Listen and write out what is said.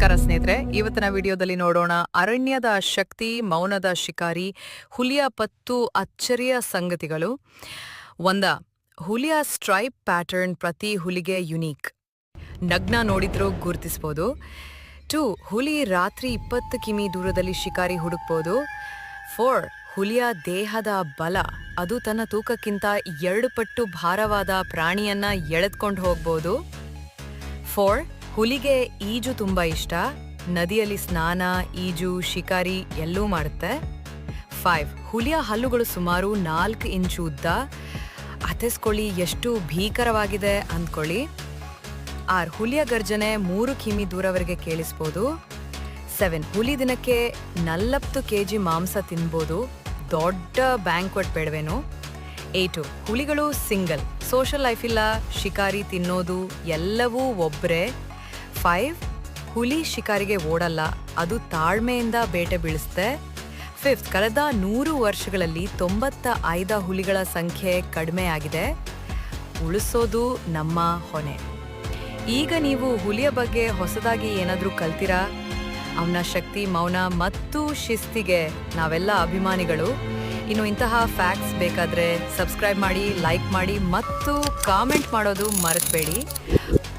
ಸ್ನೇಹಿತರೆ. ಇವತ್ತಿನ ವಿಡಿಯೋದಲ್ಲಿ ನೋಡೋಣ ಅರಣ್ಯದ ಶಕ್ತಿ, ಮೌನದ ಶಿಕಾರಿ, ಹುಲಿಯ ಪತ್ತು, ಅಚ್ಚರಿಯ ಸಂಗತಿಗಳು. ಒಂದ, ಹುಲಿಯ ಸ್ಟ್ರೈಪ್ ಪ್ಯಾಟರ್ನ್ ಪ್ರತಿ ಹುಲಿಗೆ ಯುನೀಕ್. ನಗ್ನ ನೋಡಿದ್ರೂ ಗುರುತಿಸ್ಬೋದು. ಟು, ಹುಲಿ ರಾತ್ರಿ ಇಪ್ಪತ್ತು ಕಿಮಿ ದೂರದಲ್ಲಿ ಶಿಕಾರಿ ಹುಡುಕ್ಬೋದು. ಫೋರ್, ಹುಲಿಯ ದೇಹದ ಬಲ, ಅದು ತನ್ನ ತೂಕಕ್ಕಿಂತ ಎರಡು ಪಟ್ಟು ಭಾರವಾದ ಪ್ರಾಣಿಯನ್ನ ಎಳೆದ್ಕೊಂಡು ಹೋಗ್ಬೋದು. ಫೋರ್ ಹುಲಿಗೆ ಈಜು ತುಂಬಾ ಇಷ್ಟ. ನದಿಯಲ್ಲಿ ಸ್ನಾನ, ಈಜು, ಶಿಕಾರಿ ಎಲ್ಲೂ ಮಾಡುತ್ತೆ. ಫೈವ್ ಹುಲಿಯ ಹಲ್ಲುಗಳು ಸುಮಾರು ನಾಲ್ಕು ಇಂಚು ಉದ್ದ. ಅಥೆಸ್ಕೊಳ್ಳಿ ಎಷ್ಟು ಭೀಕರವಾಗಿದೆ ಅಂದ್ಕೊಳ್ಳಿ. ಆರ್, ಹುಲಿಯ ಗರ್ಜನೆ ಮೂರು ಕಿಮಿ ದೂರವರೆಗೆ ಕೇಳಿಸ್ಬೋದು. ಸೆವೆನ್ ಹುಲಿ ದಿನಕ್ಕೆ ನಲವತ್ತು ಕೆ ಜಿ ಮಾಂಸ ತಿನ್ಬೋದು. ದೊಡ್ಡ ಬ್ಯಾಂಕ್ವೆಟ್ ಬೇಡವೇನು. ಏಟು ಹುಲಿಗಳು ಸಿಂಗಲ್. ಸೋಷಲ್ ಲೈಫ್ ಇಲ್ಲ, ಶಿಕಾರಿ ತಿನ್ನೋದು ಎಲ್ಲವೂ ಒಬ್ಬರೇ ಫೈವ್ ಹುಲಿ ಶಿಕಾರಿಗೆ ಓಡಲ್ಲ. ಅದು ತಾಳ್ಮೆಯಿಂದ ಬೇಟೆ ಬೀಳಿಸುತ್ತೆ. ಫಿಫ್ತ್ ಕಳೆದ ನೂರು ವರ್ಷಗಳಲ್ಲಿ ತೊಂಬತ್ತ ಐದ ಹುಲಿಗಳ ಸಂಖ್ಯೆ ಕಡಿಮೆ ಆಗಿದೆ. ಉಳಿಸೋದು ನಮ್ಮ ಹೊಣೆ. ಈಗ ನೀವು ಹುಲಿಯ ಬಗ್ಗೆ ಹೊಸದಾಗಿ ಏನಾದರೂ ಕಲ್ತೀರಾ? ಅವನ ಶಕ್ತಿ, ಮೌನ ಮತ್ತು ಶಿಸ್ತಿಗೆ ನಾವೆಲ್ಲ ಅಭಿಮಾನಿಗಳು. ಇನ್ನು ಇಂತಹ ಫ್ಯಾಕ್ಟ್ಸ್ ಬೇಕಾದರೆ ಸಬ್ಸ್ಕ್ರೈಬ್ ಮಾಡಿ ಲೈಕ್ ಮಾಡಿ ಮತ್ತು ಕಾಮೆಂಟ್ ಮಾಡೋದು ಮರೆತಬೇಡಿ.